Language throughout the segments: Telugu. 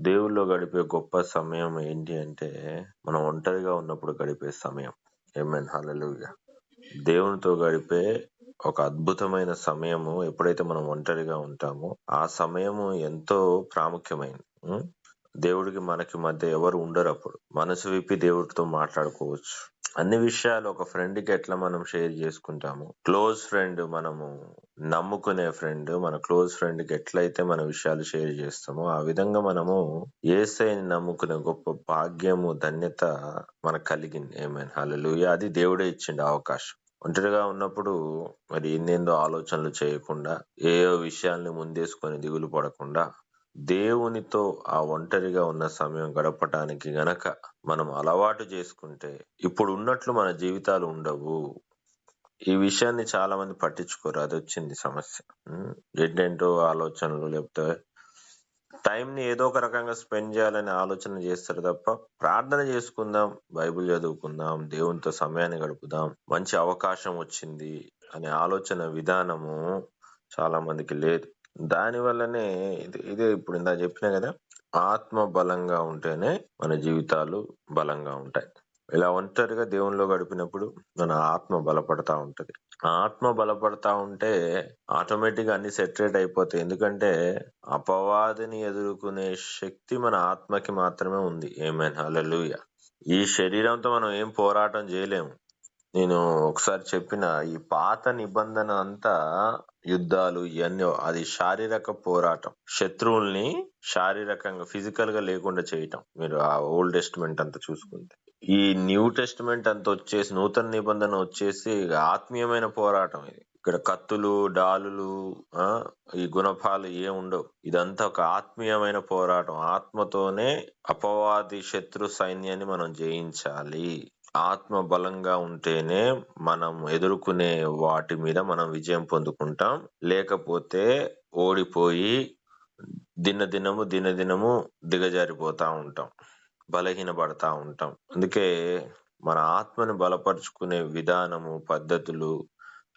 దేవుళ్ళో గడిపే గొప్ప సమయం ఏంటి అంటే మనం ఒంటరిగా ఉన్నప్పుడు గడిపే సమయం. ఏమైనా హల్లెలూయా దేవునితో గడిపే ఒక అద్భుతమైన సమయము ఎప్పుడైతే మనం ఒంటరిగా ఉంటామో ఆ సమయము ఎంతో ప్రాముఖ్యమైనది ఉం? దేవుడికి మనకి మధ్య ఎవరు ఉండరు అప్పుడు. మనసు విప్పి దేవుడితో మాట్లాడుకోవచ్చు. అన్ని విషయాలు ఒక ఫ్రెండ్కి ఎట్లా మనం షేర్ చేసుకుంటాము? క్లోజ్ ఫ్రెండ్ మనము నమ్ముకునే ఫ్రెండ్ మన క్లోజ్ ఫ్రెండ్కి ఎట్లయితే మన విషయాలు షేర్ చేస్తామో ఆ విధంగా మనము ఏసైని నమ్ముకునే గొప్ప భాగ్యము ధన్యత మనకు కలిగింది. ఏమైనా అలలు అది దేవుడే ఇచ్చిండు అవకాశం. ఒంటరిగా ఉన్నప్పుడు మరి ఎన్నెందో ఆలోచనలు చేయకుండా ఏయో విషయాల్ని ముందేసుకొని దిగులు పడకుండా దేవునితో ఆ ఒంటరిగా ఉన్న సమయం గడపటానికి గనక మనం అలవాటు చేసుకుంటే ఇప్పుడు ఉన్నట్లు మన జీవితాలు ఉండవు. ఈ విషయాన్ని చాలా మంది పట్టించుకోరు. అది వచ్చింది సమస్య. ఉమ్, ఏంటేంటో ఆలోచనలు లేకపోతే టైం ని ఏదో ఒక రకంగా స్పెండ్ చేయాలనే ఆలోచన చేస్తారు తప్ప ప్రార్థన చేసుకుందాం బైబిల్ చదువుకుందాం దేవునితో సమయాన్ని గడుపుదాం మంచి అవకాశం వచ్చింది అనే ఆలోచన విధానము చాలా మందికి లేదు. దాని వల్లనే ఇది ఇదే ఇప్పుడు ఇందా చెప్పినా కదా ఆత్మ బలంగా ఉంటేనే మన జీవితాలు బలంగా ఉంటాయి. ఇలా ఒంటరిగా దేవునిలో గడిపినప్పుడు మన ఆత్మ బలపడతా ఉంటది. ఆత్మ బలపడతా ఉంటే ఆటోమేటిక్ అన్ని సెటరేట్ అయిపోతాయి. ఎందుకంటే అపవాదిని ఎదుర్కొనే శక్తి మన ఆత్మకి మాత్రమే ఉంది. ఏమైనా అలలుయ ఈ శరీరంతో మనం ఏం పోరాటం చేయలేము. నేను ఒకసారి చెప్పిన ఈ పాత నిబంధన అంతా యుద్ధాలు ఇవన్నీ అది శారీరక పోరాటం. శత్రువుల్ని శారీరకంగా ఫిజికల్గా లేకుండా చేయటం. మీరు ఆ ఓల్డ్ టెస్ట్మెంట్ అంతా చూసుకుంటే. ఈ న్యూ టెస్ట్మెంట్ అంతా వచ్చేసి నూతన నిబంధన వచ్చేసి ఆత్మీయమైన పోరాటం ఇది. ఇక్కడ కత్తులు డాలులు ఆ ఈ గుణపాలు ఏం ఉండవు. ఇదంతా ఒక ఆత్మీయమైన పోరాటం. ఆత్మతోనే అపవాది శత్రు సైన్యాన్ని మనం జయించాలి. ఆత్మ బలంగా ఉంటేనే మనం ఎదుర్కొనే వాటి మీద మనం విజయం పొందుకుంటాం. లేకపోతే ఓడిపోయి దినదినము దినదినము దిగజారిపోతా ఉంటాం. బలహీనపడతా ఉంటాం. అందుకే మన ఆత్మని బలపరుచుకునే విధానము పద్ధతులు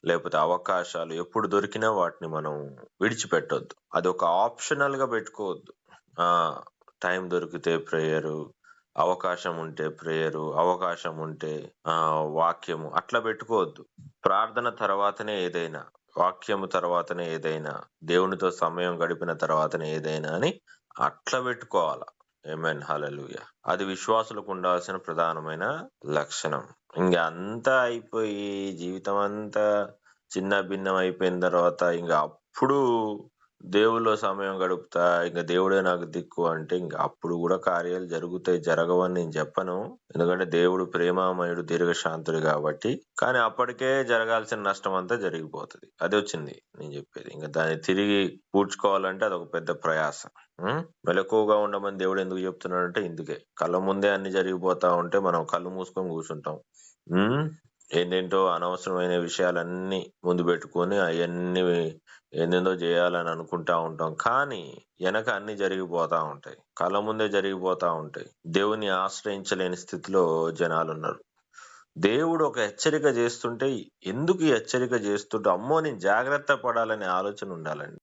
లేకపోతే అవకాశాలు ఎప్పుడు దొరికినా వాటిని మనం విడిచిపెట్టొద్దు. అది ఒక ఆప్షనల్గా పెట్టుకోవద్దు. ఆ టైం దొరికితే ప్రేయరు అవకాశం ఉంటే ప్రేయరు అవకాశం ఉంటే ఆ వాక్యము అట్లా పెట్టుకోవద్దు. ప్రార్థన తర్వాతనే ఏదైనా వాక్యము తర్వాతనే ఏదైనా దేవునితో సమయం గడిపిన తర్వాతనే ఏదైనా అని అట్లా పెట్టుకోవాల. ఏమైనా హలలుయ అది విశ్వాసులకు ఉండాల్సిన ప్రధానమైన లక్షణం. ఇంకా అంతా అయిపోయి జీవితం అంతా చిన్న భిన్నం అయిపోయిన తర్వాత ఇంకా అప్పుడు దేవుళ్ళో సమయం గడుపుతా ఇంకా దేవుడే నాకు దిక్కు అంటే ఇంకా అప్పుడు కూడా కార్యాలు జరుగుతాయి జరగవని నేను చెప్పను. ఎందుకంటే దేవుడు ప్రేమామయుడు దీర్ఘశాంతుడు కాబట్టి. కానీ అప్పటికే జరగాల్సిన నష్టం అంతా జరిగిపోతుంది. అది వచ్చింది నేను చెప్పేది. ఇంకా దాన్ని తిరిగి పూడ్చుకోవాలంటే అదొక పెద్ద ప్రయాస. మెలకువగా ఉండమని దేవుడు ఎందుకు చెప్తున్నాడంటే ఇందుకే. కళ్ళ ముందే అన్ని జరిగిపోతా ఉంటే మనం కళ్ళు మూసుకొని కూర్చుంటాం. ఉం? అనవసరమైన విషయాలన్నీ ముందు పెట్టుకొని అవన్నీ ఏందేందో చేయాలని అనుకుంటా ఉంటాం. కానీ వెనక అన్ని జరిగిపోతా ఉంటాయి. కళ్ళ ముందే జరిగిపోతా ఉంటాయి. దేవుని ఆశ్రయించలేని స్థితిలో జనాలు ఉన్నారు దేవుడు ఒక హెచ్చరిక చేస్తుంటే ఎందుకు ఈ హెచ్చరిక చేస్తుంటే అమ్మో నేను జాగ్రత్త పడాలనే ఆలోచన ఉండాలండి.